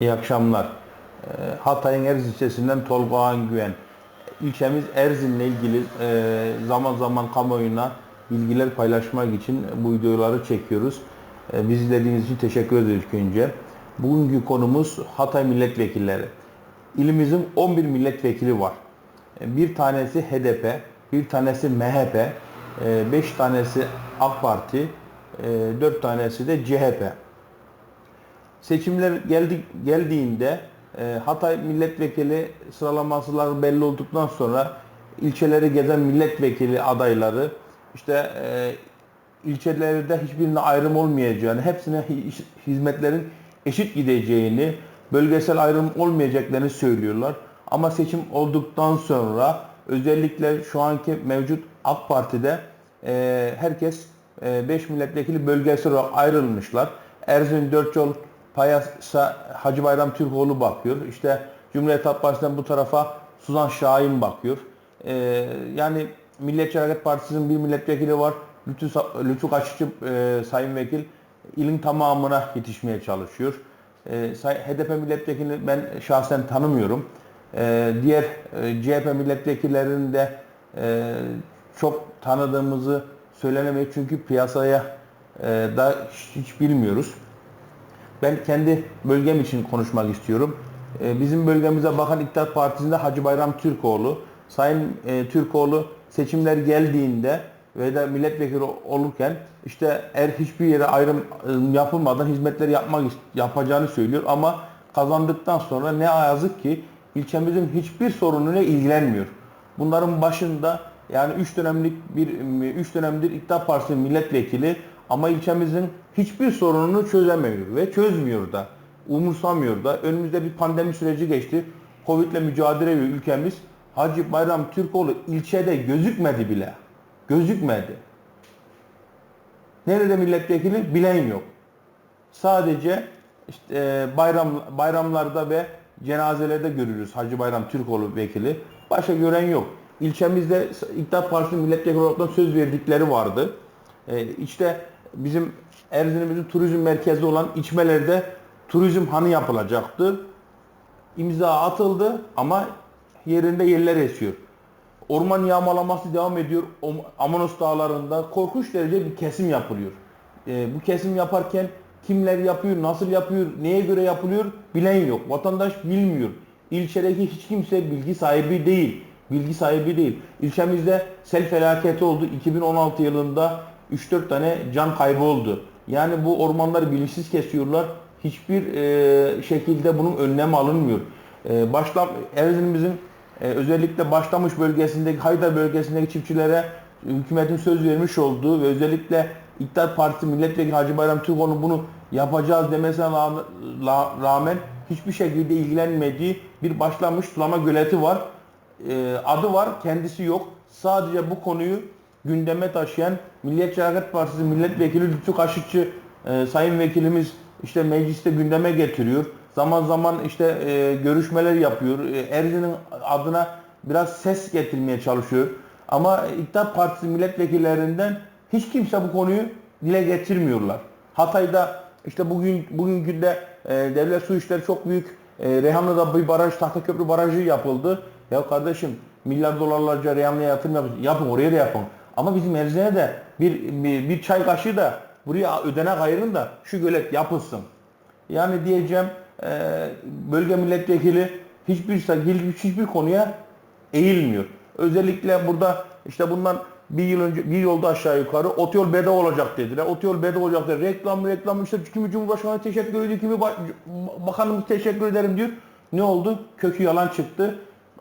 İyi akşamlar. Ee, Hatay'ın Erz ilçesinden Tolga Ağan Güven. İlçemiz Erzin'le ilgili e, zaman zaman kamuoyuna bilgiler paylaşmak için bu videoları çekiyoruz. E, Bizi izlediğiniz için teşekkür ederiz ilk önce. Bugünkü konumuz Hatay milletvekilleri. İlimizin 11 milletvekili var. E, Bir tanesi HDP, bir tanesi MHP, 5 tanesi AK Parti, 4 tanesi de CHP. Seçimler geldi, geldiğinde e, Hatay milletvekili sıralamasılar belli olduktan sonra ilçeleri gezen milletvekili adayları işte e, ilçelerde hiçbirine ayrım olmayacağını, hepsine hi- hizmetlerin eşit gideceğini, bölgesel ayrım olmayacaklarını söylüyorlar. Ama seçim olduktan sonra özellikle şu anki mevcut AK Parti'de e, herkes 5 milletvekili bölgesel olarak ayrılmışlar. Erzurum Dörtyol Payas'a Hacı Bayram Türkoğlu bakıyor. İşte Cumhuriyet Halk Partisi'nden bu tarafa Suzan Şahin bakıyor. Ee, yani Milliyetçi Hareket Partisi'nin bir milletvekili var. Lütfü, Lütfü Kaşıkçı e, Sayın Vekil ilin tamamına yetişmeye çalışıyor. Ee, say- HDP milletvekilini ben şahsen tanımıyorum. Ee, diğer e, CHP milletvekillerinin de e, çok tanıdığımızı söylenemeyiz çünkü piyasaya e, da hiç bilmiyoruz. Ben kendi bölgem için konuşmak istiyorum. Ee, Bizim bölgemize bakan İktidar Partisi'nde Hacı Bayram Türkoğlu. Sayın e, Türkoğlu seçimler geldiğinde ve de milletvekili olurken işte eğer hiçbir yere ayrım e, yapılmadan hizmetleri yapmak yapacağını söylüyor ama kazandıktan sonra ne yazık ki ilçemizin hiçbir sorunuyla ilgilenmiyor. Bunların başında yani 3 dönemlik bir 3 dönemdir İktidar Partisi milletvekili ama ilçemizin hiçbir sorununu çözemiyor ve çözmüyor da. Umursamıyor da. Önümüzde bir pandemi süreci geçti. Covid ile mücadele ediyor ülkemiz. Hacı Bayram Türkoğlu ilçede gözükmedi bile. Gözükmedi. Nerede milletvekili bilen yok. Sadece işte bayram bayramlarda ve cenazelerde görürüz Hacı Bayram Türkoğlu vekili. Başka gören yok. İlçemizde İktidar Partisi milletvekili olarak söz verdikleri vardı. E, işte bizim Erzin'imizin turizm merkezi olan İçmeler'de turizm hanı yapılacaktı. İmza atıldı ama yerinde yerler esiyor. Orman yağmalaması devam ediyor. Amanos dağlarında korkunç derece bir kesim yapılıyor. Ee, bu kesim yaparken kimler yapıyor, nasıl yapıyor, neye göre yapılıyor bilen yok. Vatandaş bilmiyor. İlçedeki hiç kimse bilgi sahibi değil. Bilgi sahibi değil. İlçemizde sel felaketi oldu. 2016 yılında 3-4 tane can kaybı oldu. Yani bu ormanları bilinçsiz kesiyorlar. Hiçbir e, şekilde bunun önlemi alınmıyor. E, başla Erzin'imizin ee, özellikle başlamış bölgesindeki Haydar bölgesindeki çiftçilere hükümetin söz vermiş olduğu ve özellikle İktidar Partisi milletvekili Hacı Bayram Türkoğlu'nun bunu yapacağız demesine rağmen hiçbir şekilde ilgilenmediği bir başlamış sulama göleti var. Ee, adı var, kendisi yok. Sadece bu konuyu gündeme taşıyan Milliyetçi Hareket Partisi milletvekili Lütfü Kaşıkçı e, sayın vekilimiz işte mecliste gündeme getiriyor. Zaman zaman işte e, görüşmeler yapıyor. E, Erzin'in adına biraz ses getirmeye çalışıyor. Ama İktidar Partisi milletvekillerinden hiç kimse bu konuyu dile getirmiyorlar. Hatay'da işte bugün bugünkü de e, devlet su işleri çok büyük e, Reyhanlı'da bir baraj, Tahtaköprü barajı yapıldı. Ya kardeşim milyar dolarlarca Reyhanlı'ya yatırım yapın. Yapın oraya da yapın. Ama bizim Erzin'e de bir, bir, bir çay kaşığı da buraya ödenek ayırın da şu gölet yapılsın. Yani diyeceğim e, bölge milletvekili hiçbir hiçbir, konuya eğilmiyor. Özellikle burada işte bundan bir yıl önce bir yolda aşağı yukarı otoyol bedava olacak dediler. Otoyol bedava olacak dediler. Reklam reklam işte kimi Cumhurbaşkanı teşekkür ediyor, kimi ba- bakanımız teşekkür ederim diyor. Ne oldu? Kökü yalan çıktı.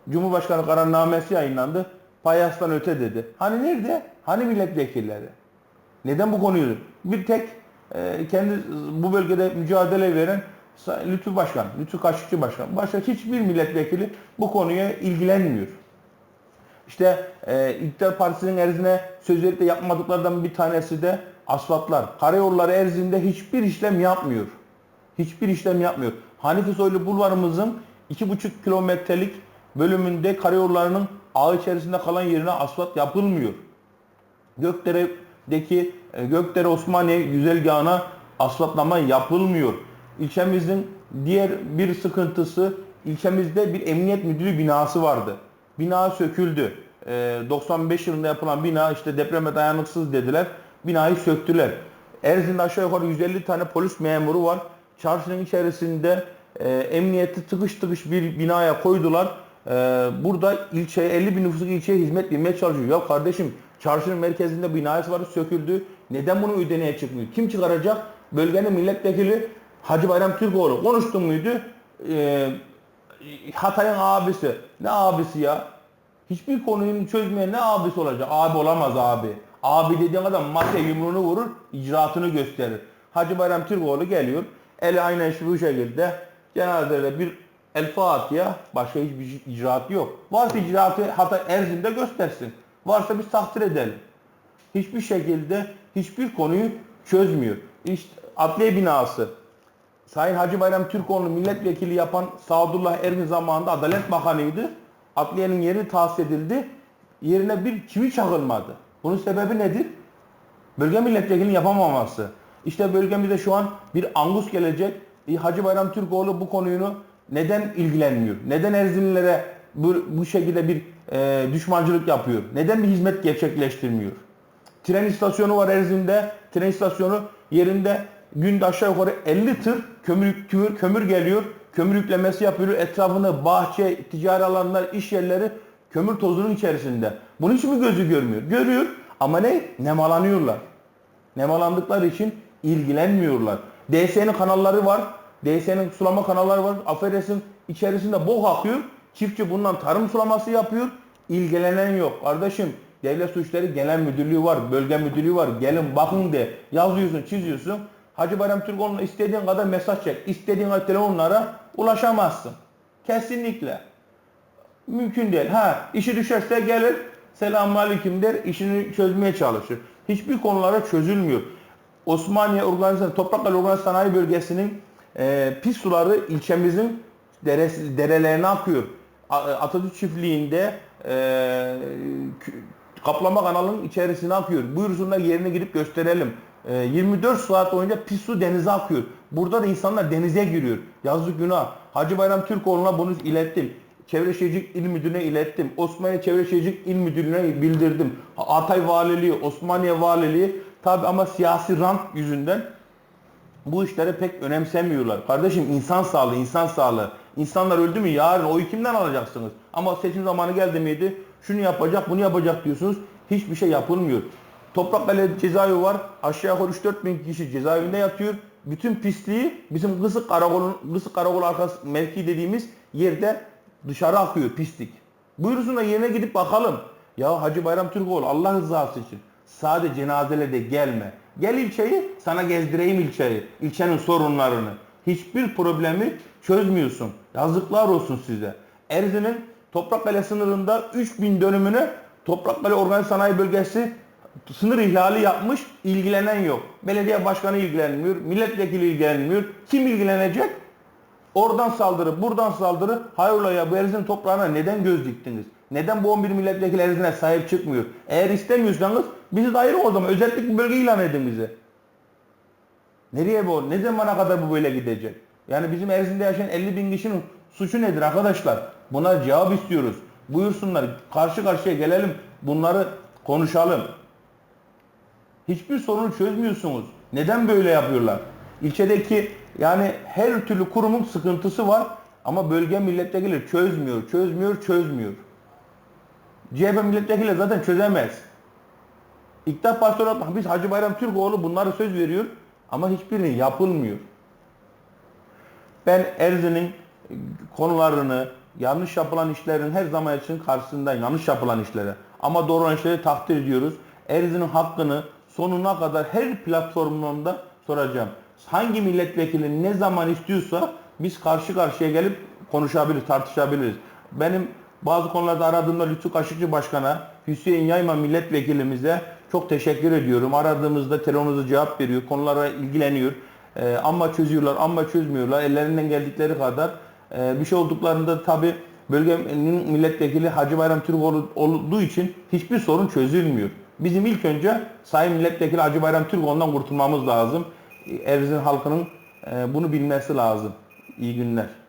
Cumhurbaşkanı kararnamesi yayınlandı. Payastan öte dedi. Hani nerede? Hani milletvekilleri? Neden bu konuyu? Bir tek e, kendi bu bölgede mücadele veren Lütfü Başkan, Lütfü Kaşıkçı Başkan. Başka hiçbir milletvekili bu konuya ilgilenmiyor. İşte e, İktidar Partisi'nin Erzin'e söz verip de yapmadıklarından bir tanesi de asfaltlar. Karayolları Erzin'de hiçbir işlem yapmıyor. Hiçbir işlem yapmıyor. Hanifi Soylu bulvarımızın 2,5 kilometrelik bölümünde karayollarının ağ içerisinde kalan yerine asfalt yapılmıyor. Gökdere'deki e, Gökdere Osmaniye güzergahına asfaltlama yapılmıyor. İlçemizin Diğer bir sıkıntısı ilçemizde bir emniyet müdürü binası vardı. Bina söküldü. Ee, 95 yılında yapılan bina işte depreme dayanıksız dediler. Binayı söktüler. Erzin'de aşağı yukarı 150 tane polis memuru var. Çarşının içerisinde e, emniyeti tıkış tıkış bir binaya koydular. Ee, burada ilçeye 50 bin nüfuslu ilçeye hizmet vermeye çalışıyor. Ya kardeşim çarşının merkezinde binası var söküldü. Neden bunu ödeneye çıkmıyor? Kim çıkaracak? Bölgenin milletvekili Hacı Bayram Türkoğlu konuştun muydu? Ee, Hatay'ın abisi. Ne abisi ya? Hiçbir konuyu çözmeyen ne abisi olacak? Abi olamaz abi. Abi dediğin adam masaya yumruğunu vurur, icraatını gösterir. Hacı Bayram Türkoğlu geliyor. Eli aynen şu şekilde cenazede bir El Fatiha başka hiçbir icraat yok. Varsa icraatı Hatay Erzin'de göstersin. Varsa biz takdir edelim. Hiçbir şekilde hiçbir konuyu çözmüyor. İşte adliye binası. Sayın Hacı Bayram Türkoğlu milletvekili yapan Sadullah Ergin zamanında Adalet Bakanıydı. Adliyenin yeri tahsis edildi. Yerine bir çivi çakılmadı. Bunun sebebi nedir? Bölge milletvekilinin yapamaması. İşte bölgemizde şu an bir angus gelecek. E, Hacı Bayram Türkoğlu bu konuyunu neden ilgilenmiyor? Neden Erzinlilere bu, bu şekilde bir e, düşmancılık yapıyor? Neden bir hizmet gerçekleştirmiyor? Tren istasyonu var Erzin'de. Tren istasyonu yerinde günde aşağı yukarı 50 tır kömür, kömür, kömür geliyor. Kömür yüklemesi yapıyor. Etrafını bahçe, ticari alanlar, iş yerleri kömür tozunun içerisinde. Bunu hiç mi gözü görmüyor? Görüyor ama ne? Nemalanıyorlar. Nemalandıkları için ilgilenmiyorlar. DS'nin kanalları var. DS'nin sulama kanalları var. Affedersin içerisinde bok akıyor. Çiftçi bundan tarım sulaması yapıyor. İlgilenen yok. Kardeşim Devlet Su İşleri Genel Müdürlüğü var, bölge müdürlüğü var. Gelin bakın de. Yazıyorsun, çiziyorsun. Hacı Bayram Türkoğlu'na istediğin kadar mesaj çek. istediğin kadar telefonlara ulaşamazsın. Kesinlikle. Mümkün değil. Ha, işi düşerse gelir. Selamun aleyküm der. işini çözmeye çalışır. Hiçbir konulara çözülmüyor. Osmaniye Organizasyon, Topraklar Organizasyon Sanayi Bölgesi'nin e, pis suları ilçemizin deresi, derelerine akıyor. A- Atatürk Çiftliği'nde e, kaplama kanalının içerisine akıyor. Buyursunlar yerine gidip gösterelim. E, 24 saat boyunca pis su denize akıyor. Burada da insanlar denize giriyor. Yazık günah. Hacı Bayram Türkoğlu'na bunu ilettim. Çevre Şehircilik İl Müdürlüğü'ne ilettim. Osmaniye Çevre Şehircilik İl Müdürlüğü'ne bildirdim. Hatay Valiliği, Osmaniye Valiliği tabi ama siyasi rant yüzünden bu işleri pek önemsemiyorlar. Kardeşim insan sağlığı, insan sağlığı. İnsanlar öldü mü yarın oyu kimden alacaksınız? Ama seçim zamanı geldi miydi? Şunu yapacak, bunu yapacak diyorsunuz. Hiçbir şey yapılmıyor. Toprakkale cezaevi var. Aşağı yukarı 3-4 bin kişi cezaevinde yatıyor. Bütün pisliği bizim Kısık Karakol'un Kısık Karakol arkası mevki dediğimiz yerde dışarı akıyor pislik. Buyursun da yerine gidip bakalım. Ya Hacı Bayram Türkoğlu Allah rızası için sadece cenazelerde gelme. Gel ilçeyi sana gezdireyim ilçeyi. İlçenin sorunlarını. Hiçbir problemi çözmüyorsun. Yazıklar olsun size. Erzin'in Toprakkale sınırında 3000 dönümüne Toprakkale Organize Sanayi Bölgesi sınır ihlali yapmış, ilgilenen yok. Belediye başkanı ilgilenmiyor, milletvekili ilgilenmiyor. Kim ilgilenecek? Oradan saldırı, buradan saldırı. Hayrola ya bu Erzin toprağına neden göz diktiniz? Neden bu 11 milletvekili Erzin'e sahip çıkmıyor? Eğer istemiyorsanız bizi de ayırın o zaman. Özellik bir bölge ilan edin bize. Nereye bu? Ne zamana kadar bu böyle gidecek? Yani bizim Erzin'de yaşayan 50 bin kişinin suçu nedir arkadaşlar? Buna cevap istiyoruz. Buyursunlar. Karşı karşıya gelelim. Bunları konuşalım. Hiçbir sorunu çözmüyorsunuz. Neden böyle yapıyorlar? İlçedeki yani her türlü kurumun sıkıntısı var ama bölge milletvekili çözmüyor, çözmüyor, çözmüyor. CHP milletvekili zaten çözemez. İktidar partisi olarak biz Hacı Bayram Türkoğlu bunları söz veriyor ama hiçbirini yapılmıyor. Ben Erzin'in konularını, yanlış yapılan işlerin her zaman için karşısındayım. Yanlış yapılan işlere. Ama doğru olan işleri takdir ediyoruz. Erzin'in hakkını sonuna kadar her platformunda soracağım. Hangi milletvekili ne zaman istiyorsa biz karşı karşıya gelip konuşabiliriz, tartışabiliriz. Benim bazı konularda aradığımda Lütfü Kaşıkçı Başkan'a, Hüseyin Yayma milletvekilimize çok teşekkür ediyorum. Aradığımızda telefonunuza cevap veriyor, konulara ilgileniyor. Ee, ama çözüyorlar, ama çözmüyorlar. Ellerinden geldikleri kadar. Ee, bir şey olduklarında tabi bölgenin milletvekili Hacı Bayram Türkoğlu olduğu için hiçbir sorun çözülmüyor. Bizim ilk önce Sayın Milletvekili Hacı Bayram Türkoğlu'ndan kurtulmamız lazım. Erzin halkının e, bunu bilmesi lazım. İyi günler.